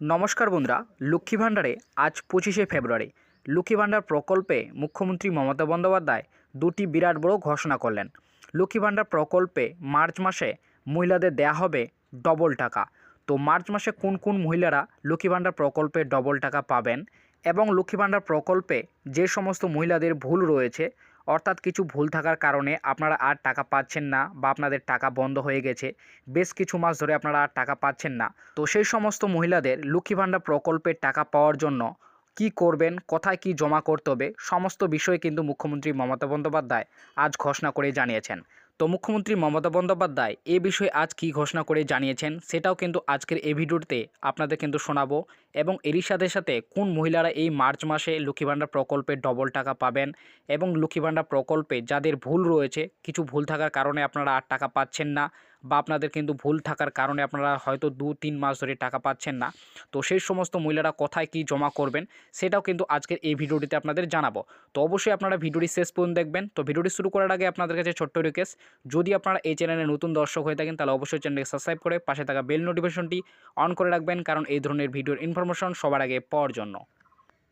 নমস্কার বন্ধুরা, লক্ষ্মী ভাণ্ডারে আজ পঁচিশে ফেব্রুয়ারি। লক্ষ্মী ভাণ্ডার প্রকল্পে মুখ্যমন্ত্রী মমতা বন্দ্যোপাধ্যায় দুটি বিরাট বড় ঘোষণা করলেন। লক্ষ্মী ভাণ্ডার প্রকল্পে মার্চ মাসে মহিলাদের দেয়া হবে ডবল টাকা। তো মার্চ মাসে কোন কোন মহিলারা লক্ষ্মী ভাণ্ডার প্রকল্পে ডবল টাকা পাবেন? এবং লক্ষ্মী ভাণ্ডার প্রকল্পে যে সমস্ত মহিলাদের ভুল রয়েছে অর্থাৎ কিছু ভুল থাকার কারণে আপনারা আর টাকা পাচ্ছেন না বা আপনাদের টাকা বন্ধ হয়ে গেছে। বেশ কিছু মাস ধরে আপনারা আর টাকা পাচ্ছেন না। তো সেই সমস্ত মহিলাদের লক্ষ্মী ভাণ্ডার প্রকল্পের টাকা পাওয়ার জন্য কি করবেন, কোথায় কি জমা করতে হবে, সমস্ত বিষয়ে কিন্তু মুখ্যমন্ত্রী মমতা বন্দ্যোপাধ্যায় আজ ঘোষণা করে জানিয়েছেন। তো মুখ্যমন্ত্রী মমতা বন্দ্যোপাধ্যায় এ বিষয়ে আজ কি ঘোষণা করে জানিয়েছেন, সেটাও কিন্তু আজকের এই ভিডিওতে আপনাদের কিন্তু শোনাবো। এবং এরই সাথে সাথে কোন মহিলারা এই মার্চ মাসে লক্ষ্মী প্রকল্পে ডবল টাকা পাবেন এবং লক্ষ্মী প্রকল্পে যাদের ভুল রয়েছে, কিছু ভুল থাকার কারণে আপনারা আর টাকা পাচ্ছেন না বা আপনাদের কিন্তু ভুল থাকার কারণে আপনারা হয়তো দু, তিন মাস ধরে টাকা পাচ্ছেন না। তো সেই সমস্ত মহিলারা কোথায় কি জমা করবেন সেটাও কিন্তু আজকের এই ভিডিওটিতে আপনাদের জানাব। তো অবশ্যই আপনারা ভিডিওটি শেষ পর্যন্ত দেখবেন। তো ভিডিওটি শুরু করার আগে আপনাদের কাছে ছোট্ট রিকোয়েস্ট যদি আপনারা এই চ্যানেলে নতুন দর্শক হয়ে থাকেন তাহলে অবশ্যই চ্যানেলকে সাবস্ক্রাইব করে পাশে থাকা বেল নোটিফিকেশনটি অন করে রাখবেন, কারণ এই ধরনের ভিডিওর ইনফরমেশন সবার আগে পাওয়ার জন্য।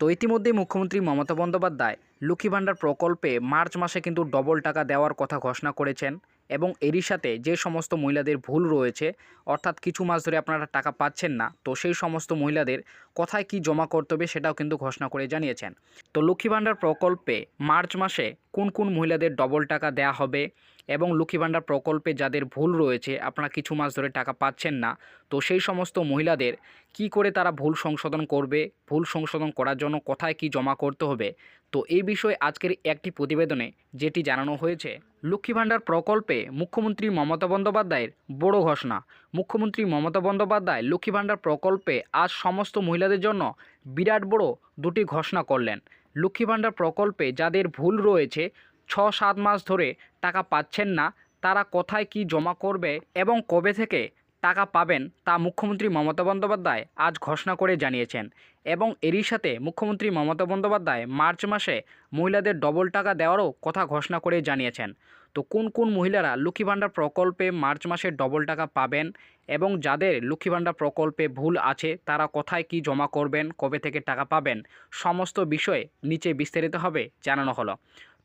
তো ইতিমধ্যেই মুখ্যমন্ত্রী মমতা বন্দ্যোপাধ্যায় লক্ষ্মী ভাণ্ডার প্রকল্পে মার্চ মাসে কিন্তু ডবল টাকা দেওয়ার কথা ঘোষণা করেছেন এবং এরই সাথে যে সমস্ত মহিলাদের ভুল রয়েছে, অর্থাৎ কিছু মাস ধরে আপনারা টাকা পাচ্ছেন না, তো সেই সমস্ত মহিলাদের কোথায় কি জমা করতে হবে সেটাও কিন্তু ঘোষণা করে জানিয়েছেন। তো লক্ষ্মী ভাণ্ডার প্রকল্পে মার্চ মাসে কোন কোন মহিলাদের ডবল টাকা দেয়া হবে এবং লক্ষ্মী ভাণ্ডার প্রকল্পে যাদের ভুল রয়েছে, আপনারা কিছু মাস ধরে টাকা পাচ্ছেন না, তো সেই সমস্ত মহিলাদের কি করে তারা ভুল সংশোধন করবে, ভুল সংশোধন করার জন্য কোথায় কি জমা করতে হবে? তো এই বিষয়ে আজকের একটি প্রতিবেদনে যেটি জানানো হয়েছে, লক্ষ্মী ভাণ্ডার প্রকল্পে মুখ্যমন্ত্রী মমতা বন্দ্যোপাধ্যায়ের বড় ঘোষণা। মুখ্যমন্ত্রী মমতা বন্দ্যোপাধ্যায় লক্ষ্মী ভাণ্ডার প্রকল্পে আজ সমস্ত মহিলাদের জন্য বিরাট বড় দুটি ঘোষণা করলেন। লক্ষ্মী ভাণ্ডার প্রকল্পে যাদের ভুল রয়েছে, ছ সাত মাস ধরে টাকা পাচ্ছেন না, তারা কোথায় কি জমা করবে এবং কবে থেকে টাকা পাবেন তা মুখ্যমন্ত্রী মমতা বন্দ্যোপাধ্যায় আজ ঘোষণা করে জানিয়েছেন এবং এরই সাথে মুখ্যমন্ত্রী মমতা বন্দ্যোপাধ্যায় মার্চ মাসে মহিলাদের ডবল টাকা দেওয়ারও কথা ঘোষণা করে জানিয়েছেন। তো কোন কোন মহিলারা লক্ষ্মী ভাণ্ডার প্রকল্পে মার্চ মাসে ডবল টাকা পাবেন এবং যাদের লক্ষ্মী ভাণ্ডার প্রকল্পে ভুল আছে, তারা কোথায় কি জমা করবেন, কবে থেকে টাকা পাবেন, সমস্ত বিষয়ে নিচে বিস্তারিতভাবে জানানো হলো।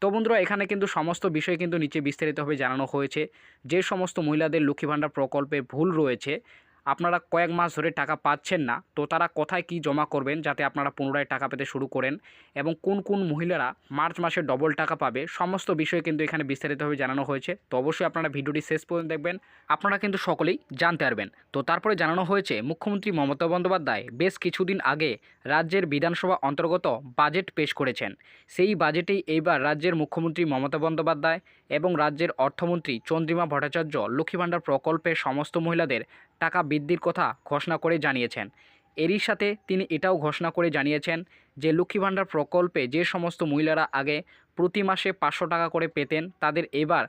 তো বন্ধুরা, এখানে কিন্তু সমস্ত বিষয় কিন্তু নিচে বিস্তারিতভাবে জানানো হয়েছে। যে সমস্ত মহিলাদের লক্ষ্মী ভাণ্ডার প্রকল্পে ভুল রয়েছে আপনারা কয়েক মাস ধরে টাকা পাচ্ছেন না, তো তারা কোথায় কি জমা করবেন যাতে আপনারা পুনরায় টাকা পেতে শুরু করেন এবং কোন কোন মহিলারা মার্চ মাসে ডবল টাকা পাবে, সমস্ত বিষয় কিন্তু এখানে বিস্তারিতভাবে জানানো হয়েছে। তো অবশ্যই আপনারা ভিডিওটি শেষ পর্যন্ত দেখবেন, আপনারা কিন্তু সকলেই জানতে পারবেন। তো তারপরে জানানো হয়েছে, মুখ্যমন্ত্রী মমতা বন্দ্যোপাধ্যায় বেশ কিছুদিন আগে রাজ্যের বিধানসভা অন্তর্গত বাজেট পেশ করেছেন। সেই বাজেটেই এইবার রাজ্যের মুখ্যমন্ত্রী মমতা বন্দ্যোপাধ্যায় এবং রাজ্যের অর্থমন্ত্রী চন্দ্রিমা ভট্টাচার্য লক্ষ্মী ভাণ্ডার প্রকল্পের সমস্ত মহিলাদের টাকা বৃদ্ধির কথা ঘোষণা করে জানিয়েছেন। এরই সাথে তিনি এটাও ঘোষণা করে জানিয়েছেন যে লক্ষ্মী ভাণ্ডার প্রকল্পে যে সমস্ত মহিলারা আগে প্রতি মাসে পাঁচশো টাকা করে পেতেন, তাদের এবার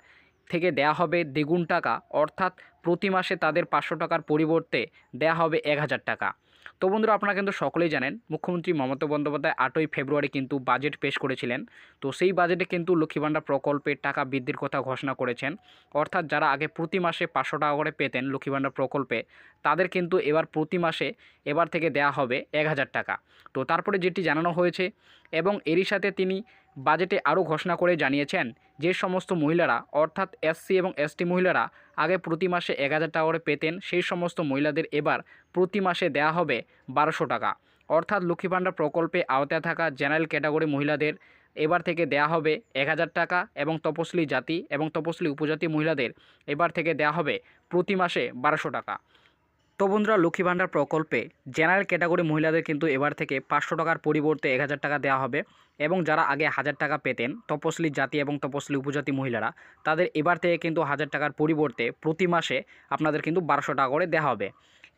থেকে দেয়া হবে দ্বিগুণ টাকা। অর্থাৎ প্রতি মাসে তাদের পাঁচশো টাকার পরিবর্তে দেয়া হবে এক হাজার টাকা। তো বন্ধুরা আপনারা কিন্তু সকলেই জানেন, মুখ্যমন্ত্রী মমতা বন্দ্যোপাধ্যায় আটই ফেব্রুয়ারি কিন্তু বাজেট পেশ করেছিলেন। তো সেই বাজেটে কিন্তু লক্ষ্মী ভাণ্ডার প্রকল্পের টাকা বৃদ্ধির কথা ঘোষণা করেছেন। অর্থাৎ যারা আগে প্রতি মাসে পাঁচশো টাকা করে পেতেন লক্ষ্মী ভাণ্ডার প্রকল্পে, তাদের কিন্তু এবার প্রতি মাসে এবার থেকে দেয়া হবে এক হাজার টাকা। তো তারপরে যেটি জানানো হয়েছে এবং এরই সাথে তিনি বাজেটে আরও ঘোষণা করে জানিয়েছেন যে সমস্ত মহিলারা, অর্থাৎ এসসি এবং এসটি মহিলারা, আগে প্রতি মাসে এক হাজার টাকা করে পেতেন, সেই সমস্ত মহিলাদের এবার প্রতি মাসে দেয়া হবে বারোশো টাকা। অর্থাৎ লক্ষ্মী ভাণ্ডার প্রকল্পে আওতায় থাকা জেনারেল ক্যাটাগরি মহিলাদের এবার থেকে দেয়া হবে এক হাজার টাকা এবং তপশিলি জাতি এবং তপশিলি উপজাতি মহিলাদের এবার থেকে দেয়া হবে প্রতি মাসে বারোশো টাকা। তো বন্ধুরা লক্ষ্মী ভাণ্ডার প্রকল্পে জেনারেল ক্যাটাগরি মহিলাদের কিন্তু এবার থেকে পাঁচশো টাকার পরিবর্তে এক হাজার টাকা দেওয়া হবে এবং যারা আগে হাজার টাকা পেতেন তপশিলি জাতি এবং তপশিলি উপজাতি মহিলারা, তাদের এবার থেকে কিন্তু হাজার টাকার পরিবর্তে প্রতি মাসে আপনাদের কিন্তু বারোশো টাকা করে দেওয়া হবে।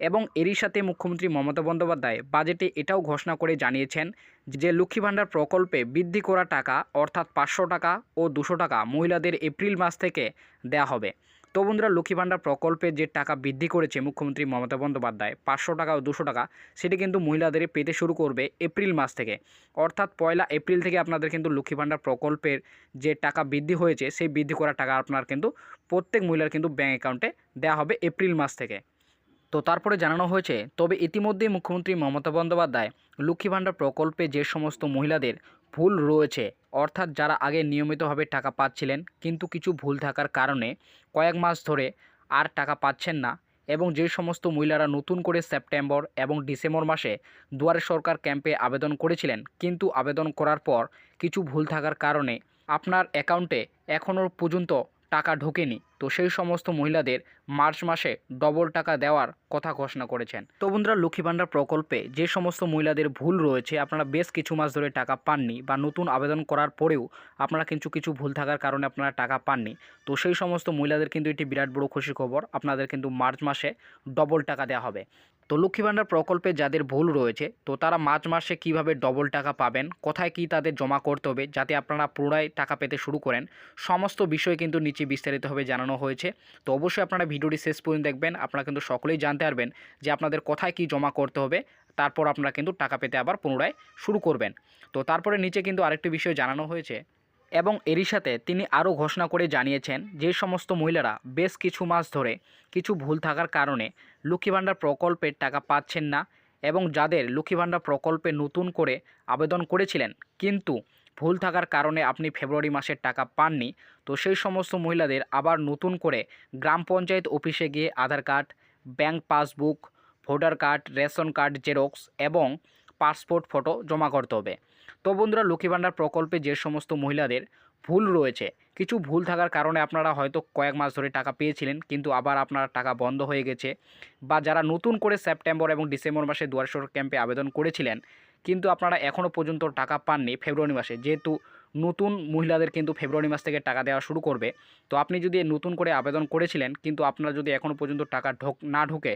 এবং এরই সাথে মুখ্যমন্ত্রী মমতা বন্দ্যোপাধ্যায় বাজেটে এটাও ঘোষণা করে জানিয়েছেন যে লক্ষ্মী ভাণ্ডার প্রকল্পে বৃদ্ধি করা টাকা অর্থাৎ পাঁচশো টাকা ও দুশো টাকা মহিলাদের এপ্রিল মাস থেকে দেয়া হবে। তো বন্ধুরা, লক্ষ্মী ভাণ্ডার প্রকল্পে যে টাকা বৃদ্ধি করেছে মুখ্যমন্ত্রী মমতা বন্দ্যোপাধ্যায়, পাঁচশো টাকা ও দুশো টাকা, সেটি কিন্তু মহিলাদের পেতে শুরু করবে এপ্রিল মাস থেকে। অর্থাৎ পয়লা এপ্রিল থেকে আপনাদের কিন্তু লক্ষ্মী ভাণ্ডার প্রকল্পের যে টাকা বৃদ্ধি হয়েছে, সেই বৃদ্ধি করা টাকা আপনার কিন্তু প্রত্যেক মহিলার কিন্তু ব্যাঙ্ক অ্যাকাউন্টে দেওয়া হবে এপ্রিল মাস থেকে। তো তারপরে জানানো হয়েছে, তবে ইতিমধ্যেই মুখ্যমন্ত্রী মমতা বন্দ্যোপাধ্যায় লক্ষ্মী ভাণ্ডার প্রকল্পে যে সমস্ত মহিলাদের ভুল রয়েছে। অর্থাৎ যারা আগে নিয়মিতভাবে টাকা পাচ্ছিলেন, কিন্তু কিছু ভুল থাকার কারণে কয়েক মাস ধরে আর টাকা পাচ্ছেন না এবং যে সমস্ত মহিলারা নতুন করে সেপ্টেম্বর এবং ডিসেম্বর মাসে দুয়ারে সরকার ক্যাম্পে আবেদন করেছিলেন, কিন্তু আবেদন করার পর কিছু ভুল থাকার কারণে আপনার অ্যাকাউন্টে এখনও পর্যন্ত টাকা ঢোকেনি। তো সেই সমস্ত মহিলাদের মার্চ মাসে ডবল টাকা দেওয়ার কথা ঘোষণা করেছেন। তো বন্ধুরা, লক্ষ্মী ভাণ্ডার প্রকল্পে যে সমস্ত মহিলাদের ভুল রয়েছে, আপনারা বেশ কিছু মাস ধরে টাকা পাননি বা নতুন আবেদন করার পরেও আপনারা কিছু কিছু ভুল থাকার কারণে আপনারা টাকা পাননি। তো সেই সমস্ত মহিলাদের কিন্তু এটি বিরাট বড় খুশি খবর, আপনাদের কিন্তু মার্চ মাসে ডবল টাকা দেওয়া হবে। তো লক্ষ্মী ভাণ্ডার প্রকল্পে যাদের ভুল রয়েছে, তো তারা মার্চ মাসে কীভাবে ডবল টাকা পাবেন, কোথায় কি তাদের জমা করতে হবে, যাতে আপনারা পুনরায় টাকা পেতে শুরু করেন, সমস্ত বিষয় কিন্তু নিচে বিস্তারিতভাবে জানানো হয়েছে। তো অবশ্যই আপনারা ভিডিওটি শেষ পর্যন্ত দেখবেন। আপনারা কিন্তু সকলেই জানতে পারবেন যে আপনাদের কোথায় কি জমা করতে হবে। তারপর আপনারা কিন্তু টাকা পেতে আবার পুনরায় শুরু করবেন। তো তারপরে নিচে কিন্তু আরেকটি বিষয় জানানো হয়েছে এবং এরই সাথে তিনি আরও ঘোষণা করে জানিয়েছেন যে সমস্ত মহিলারা বেশ কিছু মাস ধরে কিছু ভুল থাকার কারণে লক্ষ্মী ভাণ্ডার প্রকল্পের টাকা পাচ্ছেন না এবং যাদের লক্ষ্মী ভাণ্ডার প্রকল্পে নতুন করে আবেদন করেছিলেন, কিন্তু ভুল থাকার কারণে আপনি ফেব্রুয়ারি মাসের টাকা পাননি, তো সেই সমস্ত মহিলাদের আবার নতুন করে গ্রাম পঞ্চায়েত অফিসে গিয়ে Aadhaar card, bank passbook, voter card, ration card, xerox এবং পাসপোর্ট ফটো জমা করতে হবে। তো বন্ধুরা, লক্ষ্মী ভাণ্ডার প্রকল্পে যে সমস্ত মহিলাদের ভুল রয়েছে, কিছু ভুল থাকার কারণে আপনারা হয়তো কয়েক মাস ধরে টাকা পেয়েছিলেন, কিন্তু আবার আপনার টাকা বন্ধ হয়ে গেছে বা যারা নতুন করে সেপ্টেম্বর এবং ডিসেম্বর মাসে দুয়ার সরকার ক্যাম্পে আবেদন করেছিলেন কিন্তু আপনারা এখনও পর্যন্ত টাকা পাননি ফেব্রুয়ারি মাসে। যেহেতু নতুন মহিলাদের কিন্তু ফেব্রুয়ারি মাস থেকে টাকা দেওয়া শুরু করবে। তো আপনি যদি নতুন করে আবেদন করেছিলেন, কিন্তু আপনারা যদি এখনও পর্যন্ত টাকা ঢোক না ঢোকে,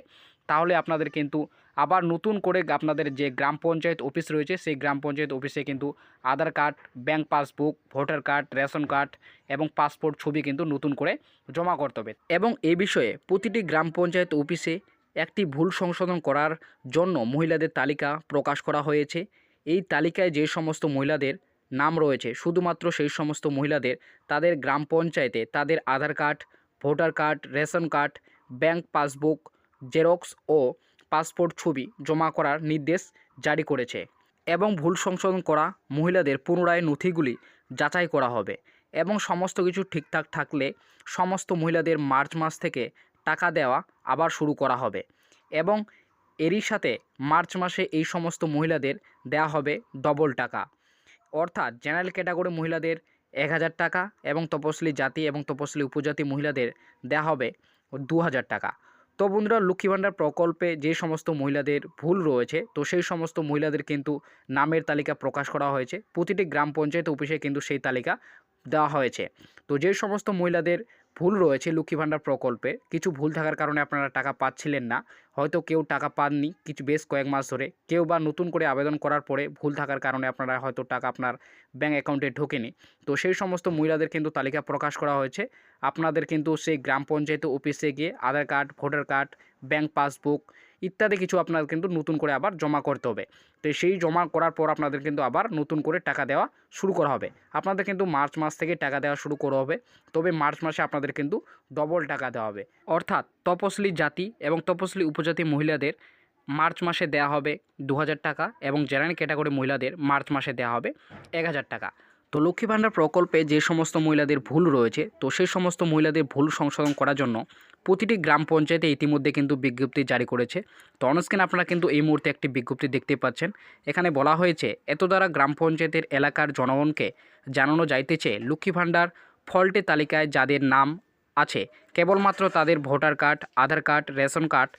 তাহলে আপনাদের কিন্তু আবার নতুন করে আপনাদের যে গ্রাম পঞ্চায়েত অফিস রয়েছে, সেই গ্রাম পঞ্চায়েত অফিসে কিন্তু Aadhaar card, bank passbook, voter card, ration card এবং পাসপোর্ট ছবি কিন্তু নতুন করে জমা করতে হবে। এবং এ বিষয়ে প্রতিটি গ্রাম পঞ্চায়েত অফিসে একটি ভুল সংশোধন করার জন্য মহিলাদের তালিকা প্রকাশ করা হয়েছে। এই তালিকায় যে সমস্ত মহিলাদের নাম রয়েছে, শুধুমাত্র সেই সমস্ত মহিলাদের তাদের গ্রাম পঞ্চায়েতে তাদের Aadhaar card, voter card, ration card, bank passbook, xerox ও পাসপোর্ট ছবি জমা করার নির্দেশ জারি করেছে এবং ভুল সংশোধন করা মহিলাদের পুনরায় নথিগুলি যাচাই করা হবে এবং সমস্ত কিছু ঠিকঠাক থাকলে সমস্ত মহিলাদের মার্চ মাস থেকে টাকা দেওয়া আবার শুরু করা হবে। এবং এরই সাথে মার্চ মাসে এই সমস্ত মহিলাদের দেওয়া হবে ডবল টাকা। অর্থাৎ জেনারেল ক্যাটাগরি মহিলাদের এক হাজার টাকা এবং তপশিলি জাতি এবং তপশিলি উপজাতি মহিলাদের দেওয়া হবে দু হাজার টাকা। তো বন্ধুরা, লক্ষ্মী ভাণ্ডার প্রকল্পে যে সমস্ত মহিলাদের ভুল রয়েছে, তো সেই সমস্ত মহিলাদের কিন্তু নামের তালিকা প্রকাশ করা হয়েছে। প্রতিটি গ্রাম পঞ্চায়েত অফিসে কিন্তু সেই তালিকা দেওয়া হয়েছে। তো যে সমস্ত মহিলাদের ভুল রয়েছে লক্ষ্মী ভাণ্ডার প্রকল্পে। কিছু ভুল থাকার কারণে আপনারা টাকা পাচ্ছিলেন না। হয়তো কেউ টাকা পাননি কিছু বেশ কয়েক মাস ধরে। কেউ বা নতুন করে আবেদন করার পরে ভুল থাকার কারণে আপনারা হয়তো টাকা আপনার ব্যাঙ্ক অ্যাকাউন্টে ঢোকেনি। তো সেই সমস্ত মহিলাদের কিন্তু তালিকা প্রকাশ করা হয়েছে। আপনাদের কিন্তু সেই গ্রাম পঞ্চায়েত অফিসে গিয়ে Aadhaar card, voter card bank passbook ইত্যাদি কিছু আপনার কিন্তু নতুন করে আবার জমা করতে হবে। তো সেই জমা করার পর আপনাদের কিন্তু আবার নতুন করে টাকা দেওয়া শুরু করা হবে। আপনাদের কিন্তু মার্চ মাস থেকে টাকা দেওয়া শুরু করা হবে। তবে মার্চ মাসে আপনাদের কিন্তু ডবল টাকা দেওয়া হবে। অর্থাৎ তপশিলি জাতি এবং তপশিলি উপজাতি মহিলাদের মার্চ মাসে দেওয়া হবে দু হাজার টাকা এবং জেনারেল ক্যাটাগরি মহিলাদের মার্চ মাসে দেওয়া হবে এক হাজার টাকা। তো লক্ষ্মী ভাণ্ডার প্রকল্পে যে সমস্ত মহিলাদের ভুল রয়েছে, তো সেই সমস্ত মহিলাদের ভুল সংশোধন করার জন্য প্রতিটি গ্রাম পঞ্চায়েতে ইতিমধ্যে কিন্তু বিজ্ঞপ্তি জারি করেছে। তো অনস্ক্রিন আপনারা কিন্তু এই মুহূর্তে একটি বিজ্ঞপ্তি দেখতে পাচ্ছেন। এখানে বলা হয়েছে, এত দ্বারা গ্রাম পঞ্চায়েতের এলাকার জনগণকে জানানো যাইতেছে লক্ষ্মী ভাণ্ডার ফল্টে তালিকায় যাদের নাম আছে। কেবলমাত্র তাদের voter card, Aadhaar card, ration card,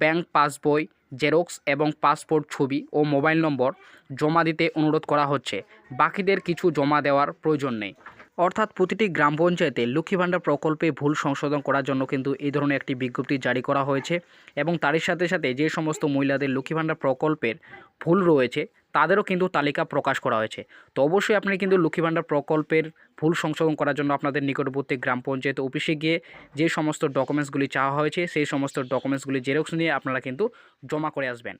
bank পাসবই জেরক্স এবং পাসপোর্ট ছবি ও মোবাইল নম্বর জমা দিতে অনুরোধ করা হচ্ছে। বাকিদের কিছু জমা দেওয়ার প্রয়োজন নেই। অর্থাৎ প্রতিটি গ্রাম পঞ্চায়েতে লক্ষ্মী ভাণ্ডার প্রকল্পে ভুল সংশোধন করার জন্য কিন্তু এই ধরনের একটি বিজ্ঞপ্তি জারি করা হয়েছে এবং তারই সাথে সাথে যে সমস্ত মহিলাদের লক্ষ্মী ভাণ্ডার প্রকল্পের ভুল রয়েছে তাদেরও কিন্তু তালিকা প্রকাশ করা হয়েছে। তো অবশ্যই আপনি কিন্তু লক্ষ্মী ভাণ্ডার প্রকল্পের ভুল সংশোধন করার জন্য আপনাদের নিকটবর্তী গ্রাম পঞ্চায়েত অফিসে গিয়ে যে সমস্ত ডকুমেন্টসগুলি চাওয়া হয়েছে, সেই সমস্ত ডকুমেন্টসগুলি জেরক্স নিয়ে আপনারা কিন্তু জমা করে আসবেন।